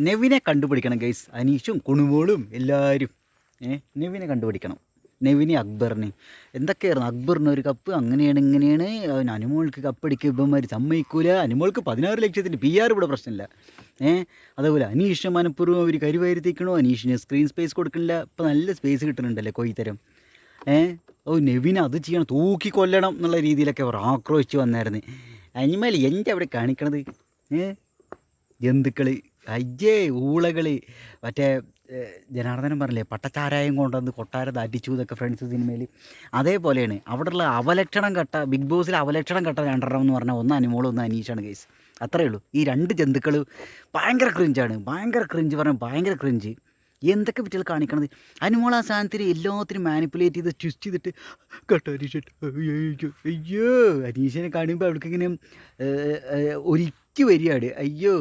നെവിനെ കണ്ടുപിടിക്കണം ഗൈസ് അനീഷും കുണുമോളും എല്ലാവരും ഏ നെവിനെ കണ്ടുപിടിക്കണം. നെവിനെ അക്ബറിന്. എന്തൊക്കെയായിരുന്നു? അക്ബറിന് ഒരു കപ്പ് അങ്ങനെയാണ് ഇങ്ങനെയാണ്. അവൻ അനുമോൾക്ക് കപ്പടിക്കുക ഇവന്മാർ സമ്മതിക്കൂല. അനുമോൾക്ക് പതിനാറ് ലക്ഷത്തിന്റെ പി ആർ ഇവിടെ പ്രശ്നമില്ല. ഏഹ് അതേപോലെ അനീഷ് മനഃപൂർവം അവർ കരിവായിരുത്തിക്കണോ. അനീഷിന് സ്ക്രീൻ സ്പേസ് കൊടുക്കണില്ല. ഇപ്പം നല്ല സ്പേസ് കിട്ടുന്നുണ്ടല്ലേ കൊയ്ത്തരം? ഏഹ് ഓ നെവിനെ അത് ചെയ്യണം. തൂക്കി കൊല്ലണം എന്നുള്ള രീതിയിലൊക്കെ അവർ ആക്രോശിച്ച് വന്നായിരുന്നു. അനിമൽ എന്റെ അവിടെ കാണിക്കണത് ഏഹ് ജന്തുക്കൾ അയ്യേ ഊളകളി. മറ്റേ ജനാർദ്ദനം പറഞ്ഞില്ലേ പട്ടച്ചാരായം കൊണ്ടുവന്ന് കൊട്ടാരം അടിച്ചു എന്നൊക്കെ ഫ്രണ്ട്സ് സിനിമയിൽ അതേപോലെയാണ്. അവിടെയുള്ള അവലക്ഷണം കട്ട ബിഗ് ബോസിൽ അവലക്ഷണം കട്ട രണ്ടെണ്ണം എന്ന് പറഞ്ഞാൽ ഒന്ന് അനുമോളും ഒന്ന് അനീഷാണ് കേസ് അത്രയേ ഉള്ളൂ. ഈ രണ്ട് ജന്തുക്കൾ ഭയങ്കര ക്രിഞ്ചാണ് ഭയങ്കര ക്രിഞ്ച് പറഞ്ഞാൽ ഭയങ്കര ക്രിഞ്ച് എന്തൊക്കെ പറ്റിയാൽ കാണിക്കണത്? അനുമോൾ ആ സാധനത്തിന് എല്ലാത്തിനും മാനിപ്പുലേറ്റ് ചെയ്ത് ട്വിസ്റ്റ് ചെയ്തിട്ട് കേട്ടോ അനീഷ്. അയ്യോ അയ്യോ അനീഷിനെ കാണുമ്പോൾ അവൾക്ക് ഇങ്ങനെ ഒരുക്കി വരികയാണ്. അയ്യോ.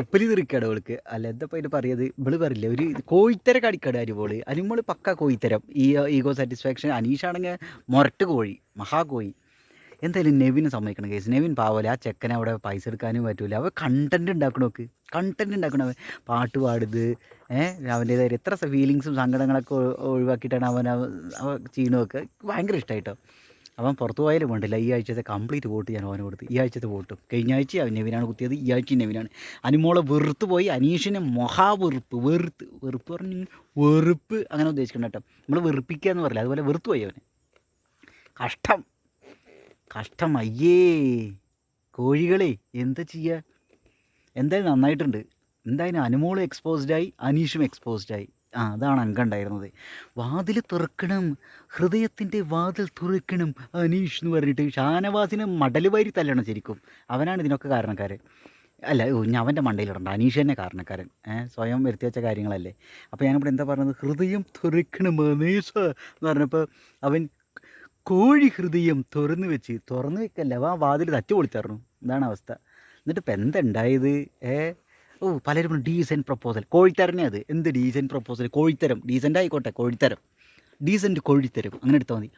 തുപ്പലി തെറിക്കാട് അവൾക്ക് അല്ല എന്താ അതിന് പറയത് ഇവൾ പറയില്ല ഒരു കോഴിത്തര കടിക്കാട് അരിപോൾ അനുമോൾ പക്ക കോഴിത്തരം. ഈ ഈഗോ സാറ്റിസ്ഫാക്ഷൻ. അനീഷാണെങ്കിൽ മൊരട്ട് കോഴി മഹാകോഴി എന്തായാലും നെവിന് സമ്മതിക്കണം കേസ് നെവിൻ പാവല ആ ചെക്കനെ അവിടെ പൈസ എടുക്കാനും പറ്റൂല. അവ കണ്ടന്റ് ഉണ്ടാക്കണോക്ക് കണ്ടന്റ് ഉണ്ടാക്കണം അവൻ? പാട്ട് പാടുത് ഏഹ് അവന്റേതായ എത്ര ഫീലിങ്സും സങ്കടങ്ങളൊക്കെ ഒഴിവാക്കിയിട്ടാണ് അവൻ അവ- അവ ചെയ്യണമൊക്കെ ഭയങ്കര ഇഷ്ടമായിട്ടോ അവൻ പുറത്തു പോയാലും വേണ്ടില്ല. ഈ ആഴ്ചത്തെ കംപ്ലീറ്റ് വോട്ട് ഞാൻ അവന് കൊടുത്തു. ഈ ആഴ്ചത്തെ വോട്ടും കഴിഞ്ഞ ആഴ്ച നെവിനാണ് കുത്തിയത്. ഈ ആഴ്ച നെവിനാണ്. അനുമോളെ വെറുത്ത് പോയി. അനീഷിനെ മഹാവെറുപ്പ് വെറുത്ത്. വെറുപ്പ് പറഞ്ഞു വെറുപ്പ് അങ്ങനെ ഉദ്ദേശിക്കണം കേട്ടോ. നമ്മൾ വെറുപ്പിക്കുക എന്ന് പറയില്ല. അതുപോലെ വെറുത്ത് പോയി അവന്. കഷ്ടം. കഷ്ടം. അയ്യേ. കോഴികളെ എന്താ ചെയ്യുക എന്തായാലും നന്നായിട്ടുണ്ട്. എന്തായാലും അനുമോളും എക്സ്പോസ്ഡായി അനീഷും എക്സ്പോസ്ഡായി ആ അതാണ് അങ്കം ഉണ്ടായിരുന്നത്. വാതിൽ തുറക്കണം ഹൃദയത്തിന്റെ വാതിൽ തുറക്കണം അനീഷ് എന്ന് പറഞ്ഞിട്ട് ഷാനവാസിനെ മടൽ വാരി തല്ലണം ശരിക്കും. അവനാണ് ഇതിനൊക്കെ കാരണക്കാരൻ അല്ല ഞാൻ അവന്റെ മണ്ടയിലിടണ്ട. അനീഷ് തന്നെ കാരണക്കാരൻ. സ്വയം വരുത്തി വെച്ച കാര്യങ്ങളല്ലേ. അപ്പോൾ ഞാനിവിടെ എന്താ പറയുന്നത് ഹൃദയം തുറക്കണം അനീഷ് എന്ന് പറഞ്ഞപ്പോൾ അവൻ കോഴി ഹൃദയം തുറന്നു വെച്ച് തുറന്നു വെക്കല്ല ആ വാതിൽ തച്ചു പൊളിച്ചറിഞ്ഞു. ഇതാണ് അവസ്ഥ. എന്നിട്ട് ഇപ്പം എന്തുണ്ടായത് ഏ ഓ പലരും ഡീസന്റ് പ്രപ്പോസൽ. കോഴിത്തരനെ അത്. എന്ത് ഡീസന്റ് പ്രപ്പോസൽ? കോഴിത്തരം. ഡീസന്റ് ആയിക്കോട്ടെ കോഴിത്തരം. ഡീസന്റ് കോഴിത്തരം. അങ്ങനെ എടുത്താൽ മതി.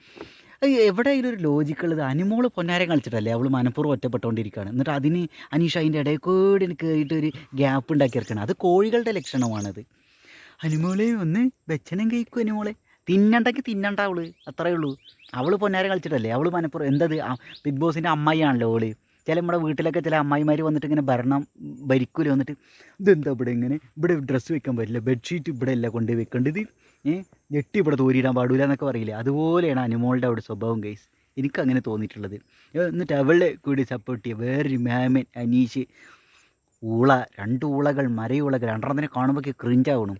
എവിടെയെങ്കിലും ഒരു ലോജിക്കുള്ളത് അനുമോൾ പൊന്നാരം കളിച്ചിട്ടല്ലേ? അവൾ മനഃപൂർവം ഒറ്റപ്പെട്ടുകൊണ്ടിരിക്കുകയാണ്. എന്നിട്ട് അതിന് അനീഷ അതിന്റെ ഇടയിൽ കൂടി കയറിയിട്ട് ഒരു ഗ്യാപ്പ് ഇറക്കണം അത് കോഴികളുടെ ലക്ഷണമാണത്. അനുമോളെ ഒന്ന് വെച്ചനം കഴിക്കും അനുമോളെ. തിന്നണ്ടെങ്കിൽ തിന്നണ്ട അവൾ. അത്രയേ ഉള്ളൂ. അവൾ പൊന്നാരം കളിച്ചിട്ടല്ലേ? അവൾ മനഃപൂർവം എന്തത്? ബിഗ് ബോസിന്റെ അമ്മായിയാണല്ലോ അവൾ. ചില നമ്മുടെ വീട്ടിലൊക്കെ ചില അമ്മായിമാർ വന്നിട്ട് ഇങ്ങനെ ഭരണം ഭരിക്കൂല വന്നിട്ട് ഇതെന്താ ഇവിടെ ഇങ്ങനെ? ഇവിടെ ഡ്രസ്സ് വെക്കാൻ പറ്റില്ല ബെഡ്ഷീറ്റ് ഇവിടെ അല്ല കൊണ്ട് വെക്കേണ്ടത്. ഏ ഞെട്ടി ഇവിടെ തോരിയിടാൻ പാടില്ല എന്നൊക്കെ പറയില്ലേ? അതുപോലെയാണ് അനുമോളുടെ അവിടെ സ്വഭാവം ഗൈസ് എനിക്കങ്ങനെ തോന്നിയിട്ടുള്ളത്. എന്നിട്ട് അവളെ കൂടി സപ്പോർട്ട് ചെയ്യുക വേറൊരു മാമൻ അനീഷ് ഉള രണ്ട് ഊളകൾ മരയൂളകൾ രണ്ടെണ്ണത്തിനെ കാണുമ്പോൾ ക്രിഞ്ചാവണം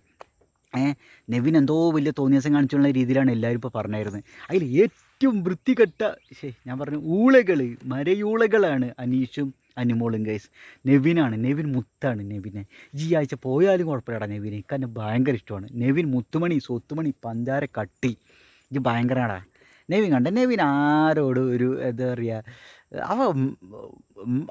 ഏഹ് നെവിൻ എന്തോ വലിയ തോന്നിയാസം കാണിച്ചുള്ള രീതിയിലാണ് എല്ലാവരും ഇപ്പോൾ പറഞ്ഞായിരുന്നത്. അതിൽ ഏറ്റവും വൃത്തികെട്ട ശേ ഞാൻ പറഞ്ഞു ഊളകൾ മരയൂളകളാണ് അനീഷും അനുമോളും ഗൈസ് നെവിനാണ് നെവിൻ മുത്താണ് നെവിനെ. ഈ ആഴ്ച പോയാലും കുഴപ്പമില്ലടാ നെവിനെ. എനിക്ക് ഭയങ്കര ഇഷ്ടമാണ്. നെവിൻ മുത്തുമണി സ്വത്തുമണി പഞ്ചാര കട്ടി. ഇത് ഭയങ്കരമാടാ നെവിൻ കണ്ട? നെവിൻ ആരോട് ഒരു എന്താ പറയുക അവ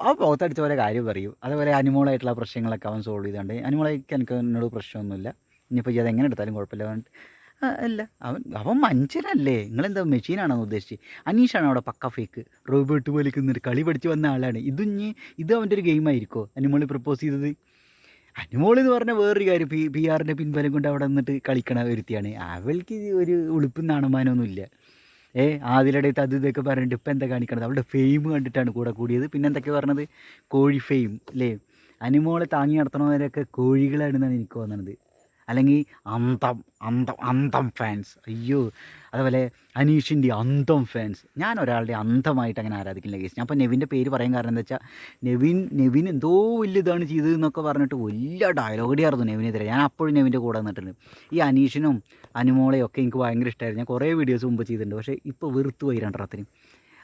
അവ പുറത്തടിച്ച പോലെ കാര്യം പറയും. അതുപോലെ അനുമോളായിട്ടുള്ള പ്രശ്നങ്ങളൊക്കെ അവൻ സോൾവ് ചെയ്തുകൊണ്ട് അനുമോളേക്ക് എനിക്ക് എന്നോട് പ്രശ്നമൊന്നുമില്ല. ഇനിയിപ്പോൾ ഇത് എങ്ങനെ എടുത്താലും കുഴപ്പമില്ല. അല്ല. അവൻ അവൻ മനുഷ്യനല്ലേ. നിങ്ങളെന്താ മെഷീനാണെന്ന് ഉദ്ദേശിച്ച്? അനീഷാണ് അവിടെ പക്ക ഫേക്ക് റോബോട്ട് പോലെ നിന്നിട്ട് കളി പഠിച്ച് വന്ന ആളാണ്. ഇതും ഇത് അവന്റെ ഒരു ഗെയിമായിരിക്കോ അനുമോളി പ്രപ്പോസ് ചെയ്തത്? അനുമോൾ എന്ന് പറഞ്ഞ വേറൊരു കാര്യം പി പി ആറിന്റെ പിൻബലം കൊണ്ട് അവിടെ നിന്നിട്ട് കളിക്കണ ഒരുത്തിയാണ്. അവൾക്ക് ഒരു ഉളുപ്പും നാണമാനമൊന്നുമില്ല ഏ ആദിലടയത്ത് അത് ഇതൊക്കെ പറഞ്ഞിട്ട് ഇപ്പം എന്താ കാണിക്കണത്? അവളുടെ ഫെയിം കണ്ടിട്ടാണ് കൂടെ കൂടിയത്. പിന്നെ എന്തൊക്കെ പറഞ്ഞത്? കോഴി ഫെയിം അല്ലേ അനുമോളെ താങ്ങി നടത്തണവരൊക്കെ കോഴികളാണെന്നാണ് എനിക്ക് തോന്നുന്നത് അല്ലെങ്കിൽ അന്തം അന്തം അന്തം ഫാൻസ് അയ്യോ. അതുപോലെ അനീഷിന്റെ അന്തം ഫാൻസ് ഞാൻ ഒരാളുടെ അന്തമായിട്ട് അങ്ങനെ ആരാധിക്കുന്ന കേസ് ഞാൻ ഇപ്പോൾ നെവിന്റെ പേര് പറയാൻ കാരണം എന്താ വെച്ചാൽ നെവിൻ നെവിൻ എന്തോ വലിയ ഇതാണ് ചെയ്തതെന്നൊക്കെ പറഞ്ഞിട്ട് വലിയ ഡയലോഗടിയായിരുന്നു നെവിനെതിരെ. ഞാൻ അപ്പോഴും നെവിന്റെ കൂടെ നിന്നിട്ടുണ്ട്. ഈ അനീഷിനും അനുമോളെയും ഒക്കെ എനിക്ക് ഭയങ്കര ഇഷ്ടമായിരുന്നു ഞാൻ കുറേ വീഡിയോസ് മുമ്പ് ചെയ്തിട്ടുണ്ട്. പക്ഷേ ഇപ്പോൾ വെറുത്ത് പോയി രണ്ടെണ്ണത്തിനും.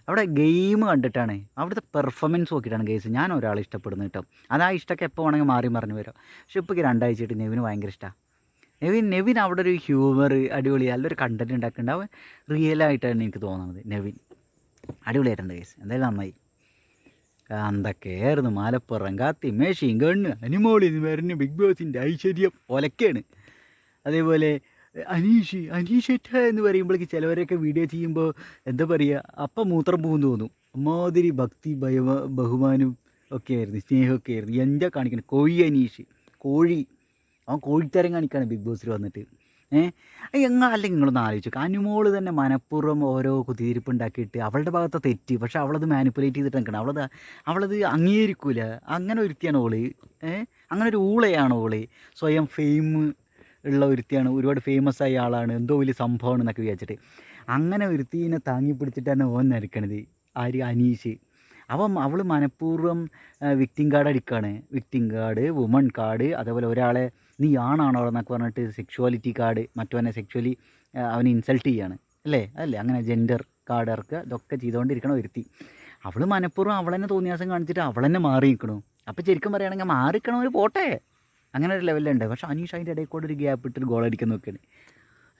അവിടെ ഗെയിം കണ്ടിട്ടാണ് അവിടുത്തെ പെർഫോമൻസ് നോക്കിയിട്ടാണ് ഗെയ്സ് ഞാൻ ഒരാളെ ഇഷ്ടപ്പെടുന്നത് കേട്ടോ. അത് ആ ഇഷ്ടമൊക്കെ എപ്പോൾ വേണമെങ്കിൽ മാറി മറിഞ്ഞ് വരാം. പക്ഷെ ഇപ്പോൾ രണ്ടാഴ്ചയായിട്ട് നെവിന് ഭയങ്കര ഇഷ്ടമാണ് നെവിൻ നെവിൻ അവിടെ ഒരു ഹ്യൂമർ അടിപൊളി നല്ലൊരു കണ്ടന്റ് ഉണ്ടാക്കുന്നുണ്ട് അവൻ റിയലായിട്ടാണ് എനിക്ക് തോന്നുന്നത്. നെവിൻ. അടിപൊളിയായിട്ടുണ്ട് കേസ് എന്തായാലും നന്നായി. എന്തൊക്കെയായിരുന്നു മാലപ്പുറം കാത്തി മേശയും കണ്ണ് അനിമോളി പറഞ്ഞ് ബിഗ് ബോസിന്റെ ഐശ്വര്യം ഒലക്കാണ്. അതേപോലെ അനീഷ് അനീഷറ്റ എന്ന് പറയുമ്പോഴേക്ക് ചിലവരൊക്കെ വീഡിയോ ചെയ്യുമ്പോൾ എന്താ പറയുക അപ്പം മൂത്രം പോകുന്നു തോന്നും. അമ്മാതിരി ഭക്തി ഭയ ബഹുമാനം ഒക്കെ ആയിരുന്നു സ്നേഹമൊക്കെ ആയിരുന്നു. എന്താ കാണിക്കുന്നത് കോഴി അനീഷ്. കോഴി. അവൻ കോഴിത്തരം കാണിക്കാണ് ബിഗ് ബോസിൽ വന്നിട്ട്. ഏഹ് എങ്ങ അല്ലെങ്കിൽ നിങ്ങളൊന്ന് ആലോചിച്ചു. അനുമോൾ തന്നെ മനഃപൂർവം ഓരോ കുത്തിയിരിപ്പ് ഉണ്ടാക്കിയിട്ട് അവളുടെ ഭാഗത്തെ തെറ്റ്. പക്ഷെ അവളത് മാനിപ്പുലേറ്റ് ചെയ്തിട്ട് നിൽക്കണം അവളത് അവളത് അംഗീകരിക്കൂല. അങ്ങനെ ഒരുത്തിയാണ് ഓൾ. ഏഹ് അങ്ങനെ ഒരു ഊളയാണ് ഓൾ. സ്വയം ഫെയിം ഉള്ള ഒരുത്തിയാണ്. ഒരുപാട് ഫേമസ് ആയ ആളാണ്. എന്തോ വലിയ സംഭവമാണ് എന്നൊക്കെ വിചാരിച്ചിട്ട്. അങ്ങനെ ഒരുത്തീനെ താങ്ങി പിടിച്ചിട്ടാണ് ഓൻ നിരക്കണത് ആര്? അനീഷ്. അപ്പം അവൾ മനഃപൂർവം വിക്ടിം കാർഡ് അടിക്കുകയാണ് വിക്ടിം കാർഡ് വുമൺ കാർഡ് അതേപോലെ ഒരാളെ നീ ആണാണോ എന്നൊക്കെ പറഞ്ഞിട്ട് സെക്ഷുവാലിറ്റി കാർഡ് മറ്റവനെ സെക്ഷുവലി അവനെ ഇൻസൾട്ട് ചെയ്യാണ്. അല്ലേ? അല്ലേ അങ്ങനെ ജെൻഡർ കാർഡ് ഇറക്കുക ഇതൊക്കെ ചെയ്തുകൊണ്ടിരിക്കണ ഒരുത്തി. അവൾ മനഃപൂർവം അവളെന്നെ തന്നെ തോന്നിയാസം കാണിച്ചിട്ട് അവളെന്നെ മാറി നിൽക്കണു. അപ്പോൾ ശരിക്കും പറയുകയാണെങ്കിൽ മാറി നിൽക്കണവർ പോട്ടെ. അങ്ങനെ ഒരു ലെവലുണ്ട് പക്ഷേ അനീഷ് അതിന്റെ ഇടയിൽ കൂടെ ഒരു ഗ്യാപ്പ് ഇട്ടിട്ട് ഗോൾ അടിക്കാൻ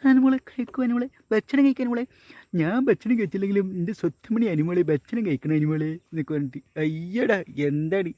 അനുമോളെ കഴിക്കും അനുമോളെ. ഭക്ഷണം കഴിക്കാൻ അനുമോളെ. ഞാൻ ഭക്ഷണം കഴിച്ചില്ലെങ്കിലും എന്റെ സ്വത്തമണി അനുമോളെ ഭക്ഷണം കഴിക്കണം അനുമോളെ എന്നൊക്കെ പറഞ്ഞിട്ട്. അയ്യടാ എന്താണ്?